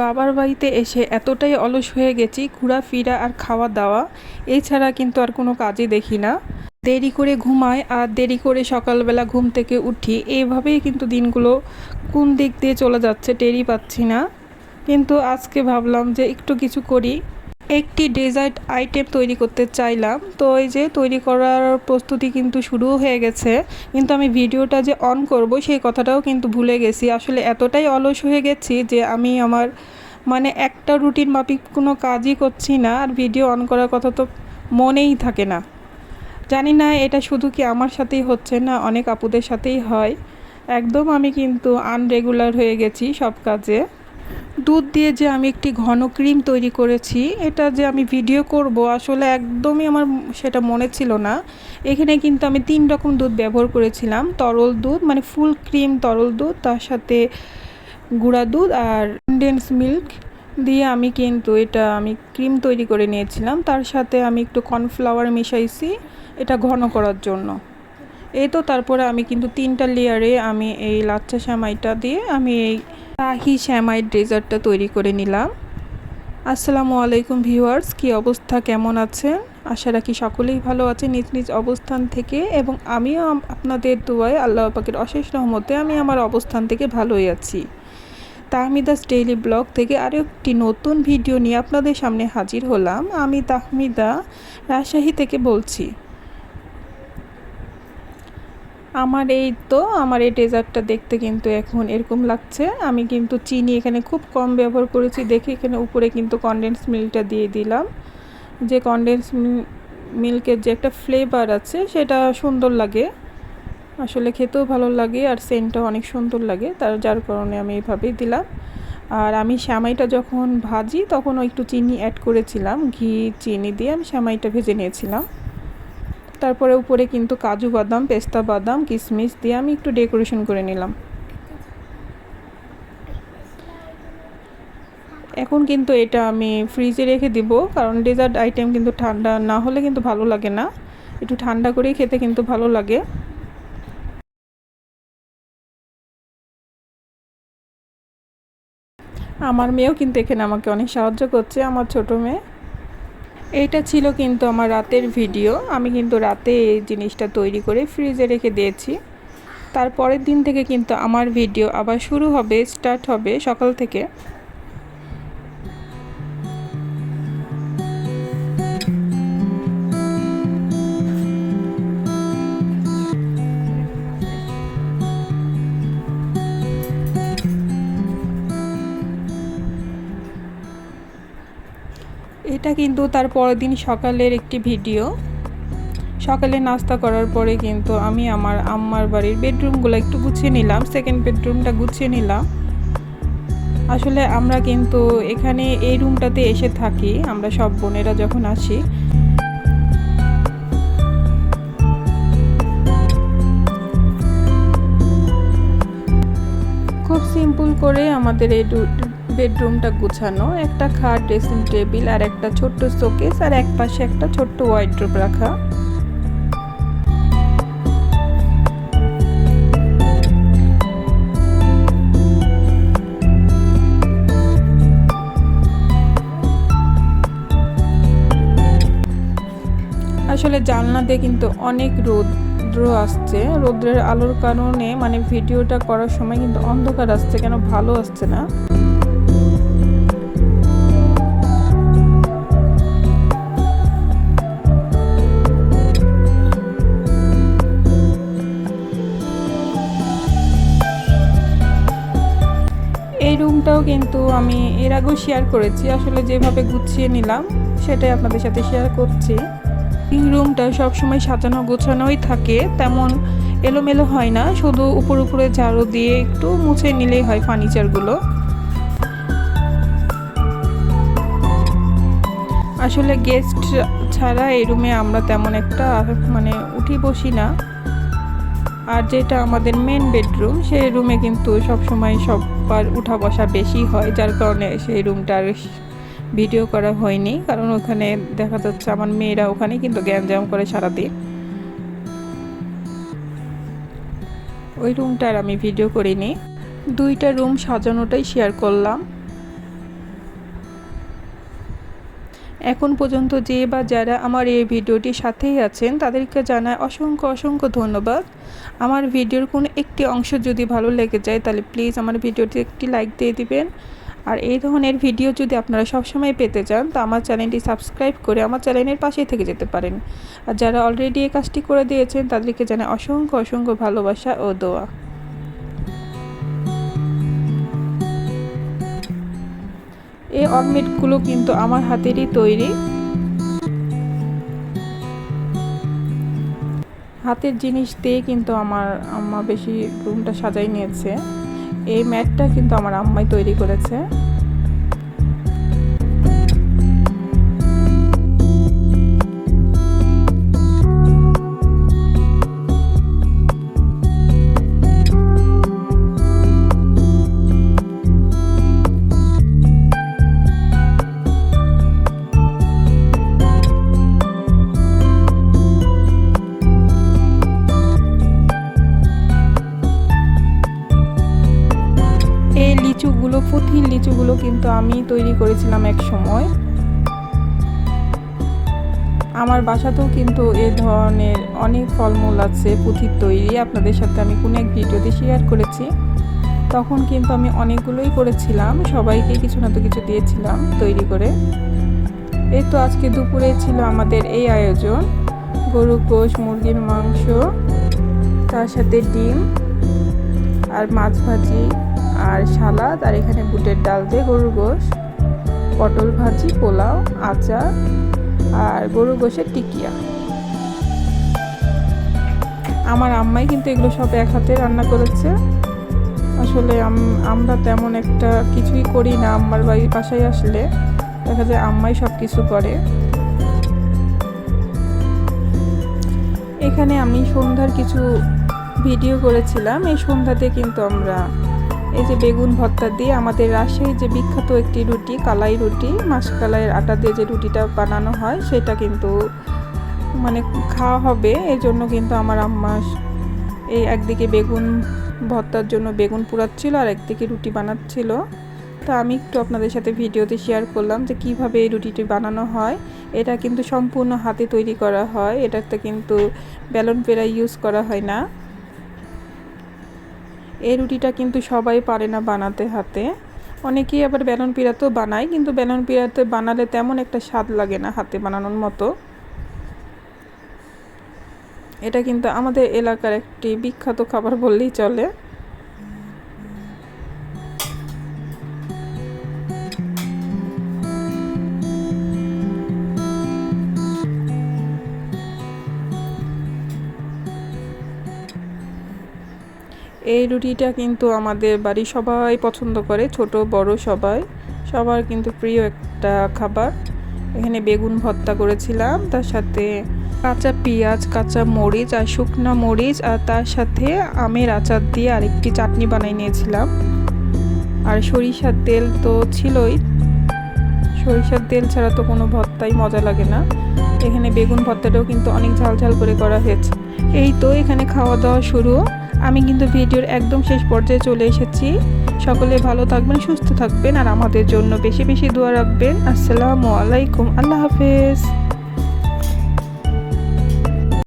বাবার বাড়িতে এসে এতটাই অলস হয়ে গেছি, ঘোরাফেরা আর খাওয়া দাওয়া এছাড়া কিন্তু আর কোনো কাজই দেখি না। দেরি করে ঘুমাই আর দেরি করে সকালবেলা ঘুম থেকে উঠি। এইভাবেই কিন্তু দিনগুলো কোন দিক দিয়ে চলে যাচ্ছে টেরি পাচ্ছি না। কিন্তু আজকে ভাবলাম যে একটু কিছু করি। একটি ডেজার্ট আইটেম তৈরি করতে চাইলাম। তো এই যে তৈরি করার প্রস্তুতি কিন্তু শুরুও হয়ে গেছে। কিন্তু আমি ভিডিওটা যে অন করব, সেই কথাটাও কিন্তু ভুলে গেছি। আসলে এতটাই অলস হয়ে গেছি যে আমি আমার মানে একটা রুটিন মাফিক কোনো কাজই করছি না। আর ভিডিও অন করার কথা তো মনেই থাকে না। জানি না, এটা শুধু কি আমার সাথেই হচ্ছে না, অনেক আপুদের সাথেই হয়। একদম আমি কিন্তু আনরেগুলার হয়ে গেছি সব কাজে। দুধ দিয়ে যে আমি একটি ঘন ক্রিম তৈরি করেছি, এটা যে আমি ভিডিও করব আসলে একদমই আমার সেটা মনে ছিল না। এখানে কিন্তু আমি তিন রকম দুধ ব্যবহার করেছিলাম, তরল দুধ মানে ফুল ক্রিম তরল দুধ, তার সাথে গুঁড়া দুধ আর কনডেন্স মিল্ক দিয়ে আমি কিন্তু এটা আমি ক্রিম তৈরি করে নিয়েছিলাম। তার সাথে আমি একটু কর্নফ্লাওয়ার মিশাইছি, এটা ঘন করার জন্য। এই তো তারপরে আমি কিন্তু তিনটা লেয়ারে আমি এই লাচ্চা শ্যামাইটা দিয়ে আমি এই শাহি শ্যামাই ডেজার্টটা তৈরি করে নিলাম। আসসালামু আলাইকুম ভিউয়ার্স, কি অবস্থা? কেমন আছেন? আশা রাখি সকলেই ভালো আছে নিজ নিজ অবস্থান থেকে এবং আমিও আপনাদের দোয়ায় আল্লাহ পাকের অশেষ রহমতে আমি আমার অবস্থান থেকে ভালোই আছি। তাহমিদাস ডেইলি ব্লগ থেকে আরও একটি নতুন ভিডিও নিয়ে আপনাদের সামনে হাজির হলাম। আমি তাহমিদা রাজশাহী থেকে বলছি। আমার এই তো, আমার এই ডেজার্টটা দেখতে কিন্তু এখন এরকম লাগছে। আমি কিন্তু চিনি এখানে খুব কম ব্যবহার করেছি, দেখে এখানে উপরে কিন্তু কনডেন্স মিল্কটা দিয়ে দিলাম। যে কনডেন্স মিল্কের যে একটা ফ্লেভার আছে, সেটা সুন্দর লাগে। আসলে খেতেও ভালো লাগে আর সেন্টটাও অনেক সুন্দর লাগে, তার, যার কারণে আমি এভাবেই দিলাম। আর আমি শ্যামাইটা যখন ভাজি তখন একটু চিনি অ্যাড করেছিলাম, ঘি, চিনি দিয়ে আমি শ্যামাইটা ভেজে নিয়েছিলাম। তারপরে উপরে কিন্তু কাজু বাদাম, পেস্তা বাদাম কিশমিশ দিয়ে আমি একটু ডেকোরেশন করে নিলাম। এখন কিন্তু এটা আমি ফ্রিজে রেখে দিব, কারণ ডেজার্ট আইটেম কিন্তু ঠান্ডা না হলে কিন্তু ভালো লাগে না। একটু ঠান্ডা করেই খেতে কিন্তু ভালো লাগে। আমার মেয়েও কিন্তু এখানে আমাকে অনেক সাহায্য করছে, আমার ছোট মেয়ে। এইটা ছিল কিন্তু আমার রাতের ভিডিও। আমি কিন্তু রাতে এই জিনিসটা তৈরি করে ফ্রিজে রেখে দিয়েছি। তারপরের দিন থেকে কিন্তু আমার ভিডিও আবার শুরু হবে, স্টার্ট হবে সকাল থেকে। এটা কিন্তু তার পরের দিন সকালের একটি ভিডিও। সকালে নাস্তা করার পরে কিন্তু আমি আমার আম্মার বাড়ির বেডরুমগুলো একটু গুছিয়ে নিলাম সেকেন্ড বেডরুমটা গুছিয়ে নিলাম। আসলে আমরা কিন্তু এখানে এই রুমটাতে এসে থাকি, আমরা সব বোনেরা যখন আসি। খুব সিম্পল করে আমাদের এই বেডরুমটা গুছানো, একটা খাট, ড্রেসিং টেবিল আর একটা ছোট্ট শোকেস আর এক পাশে একটা ছোট্ট ওয়াইড্রোপ রাখা। আসলে জানলা দিয়ে কিন্তু অনেক রৌদ্র আসছে। রৌদ্রের আলোর কারণে মানে ভিডিওটা করার সময় কিন্তু অন্ধকার আসছে, কেন ভালো আসছে না। কিন্তু আমি এর আগেও শেয়ার করেছি। আসলে যেভাবে গুছিয়ে নিলাম, সেটাই আপনাদের সাথে শেয়ার করছি। এই রুমটা সবসময় সাজানো গোছানোই থাকে, তেমন এলোমেলো হয় না। শুধু উপর উপরে ঝাড়ু দিয়ে একটু মুছে নিলেই হয় ফার্নিচারগুলো আসলে গেস্ট ছাড়া এই রুমে আমরা তেমন একটা মানে উঠি বসি না। আর যেটা আমাদের মেন বেডরুম সেই রুমে কিন্তু সবসময় সবার উঠা বসা বেশি হয়, যার কারণে সেই রুমটার ভিডিও করা হয়নি। কারণ ওখানে দেখা যাচ্ছে আমার মেয়েরা ওখানে কিন্তু গ্যাঞ্জাম করে সারাদিন। ওই রুমটার আমি ভিডিও করিনি। দুইটা রুম সাজানোটাই শেয়ার করলাম। এখন পর্যন্ত যে বা যারা আমার এই ভিডিওটির সাথেই আছেন, তাদেরকে জানায় অসংখ্য অসংখ্য ধন্যবাদ। আমার ভিডিওর কোনো একটি অংশ যদি ভালো লেগে যায়, তাহলে প্লিজ আমার ভিডিওটি একটি লাইক দিয়ে দিবেন। আর এই ধরনের ভিডিও যদি আপনারা সবসময় পেতে চান, তো আমার চ্যানেলটি সাবস্ক্রাইব করে আমার চ্যানেলের পাশেই থেকে যেতে পারেন। আর যারা অলরেডি এই কাজটি করে দিয়েছেন, তাদেরকে জানায় অসংখ্য অসংখ্য ভালোবাসা ও দোয়া। এই অমলেটগুলো কিন্তু আমার হাতেরই তৈরি। হাতের জিনিস দিয়ে কিন্তু আমার আম্মা বেশি রুমটা সাজাই নিয়েছে। এই ম্যাটটা কিন্তু আমার আম্মাই তৈরি করেছে। আমি তৈরি করেছিলাম এক সময়। আমার বাসাতেও কিন্তু এ ধরনের অনেক ফলমূল আছে, পুঁথির তৈরি। আপনাদের সাথে আমি কোনো এক ভিডিওতে শেয়ার করেছি। তখন কিন্তু আমি অনেকগুলোই করেছিলাম, সবাইকে কিছু না তো কিছু দিয়েছিলাম তৈরি করে। এই তো আজকে দুপুরে ছিল আমাদের এই আয়োজন। গরু, গোশ মুরগির মাংস, তার সাথে ডিম আর মাছ ভাজি। আর সালাদ, আর এখানে বুটের ডাল দিয়ে গরুর গোশ, পটল ভাজি, পোলাও, আচার, আর গরুর গোশের টিকিয়া। আমার আম্মাই কিন্তু এগুলো সব এক হাতে রান্না করেছে। আসলে আমরা তেমন একটা কিছুই করি না আম্মার বাড়ির বাসায় আসলে। দেখা যায় আম্মাই সব কিছু করে। এখানে আমি সন্ধ্যার কিছু ভিডিও করেছিলাম। এই সন্ধ্যাতে কিন্তু আমরা এই যে বেগুন ভর্তা দিয়ে আমাদের রাজশাহীর যে বিখ্যাত একটি রুটি, কালাই রুটি মাসকালাইয়ের আটা দিয়ে যে রুটিটা বানানো হয়, সেটা কিন্তু মানে খাওয়া হবে। এই জন্য কিন্তু আমার আম্মা এই একদিকে বেগুন ভর্তার জন্য বেগুন পুরাচ্ছিল আর একদিকে রুটি বানাচ্ছিল। তো আমি একটু আপনাদের সাথে ভিডিওতে শেয়ার করলাম যে কীভাবে এই রুটিটি বানানো হয়। এটা কিন্তু সম্পূর্ণ হাতে তৈরি করা হয়। এটাতে কিন্তু ব্যালন পেরা ইউজ করা হয় না। এই রুটিটা কিন্তু সবাই পারে না বানাতে হাতে। অনেকেই আবার বেলন পিড়াতেও বানায়, কিন্তু বেলন পিড়াতে বানালে তেমন একটা স্বাদ লাগে না হাতে বানানোর মতো। এটা কিন্তু আমাদের এলাকার একটি বিখ্যাত খাবার বললেই চলে। এই রুটিটা কিন্তু আমাদের বাড়ি সবাই পছন্দ করে, ছোট, বড় সবাই। সবার কিন্তু প্রিয় একটা খাবার। এখানে বেগুন ভর্তা করেছিলাম, তার সাথে কাঁচা পেঁয়াজ, কাঁচা মরিচ আর শুকনা মরিচ, আর তার সাথে আমের আচার দিয়ে আরেকটি চাটনি বানাই নিয়েছিলাম। আর সরিষার তেল তো ছিলই। সরিষার তেল ছাড়া তো কোনো ভর্তাই মজা লাগে না। এখানে বেগুন ভর্তাটাও কিন্তু অনেক ঝাল ঝাল করে করা হয়েছে। এই তো এখানে খাওয়া দাওয়া শুরু। আমি কিন্তু ভিডিওর একদম শেষ পর্যায়ে চলে এসেছি। সকলে ভালো থাকবেন, সুস্থ থাকবেন, আর আমাদের জন্য বেশি বেশি দোয়া রাখবেন। আসসালামু আলাইকুম, আল্লাহ হাফেজ।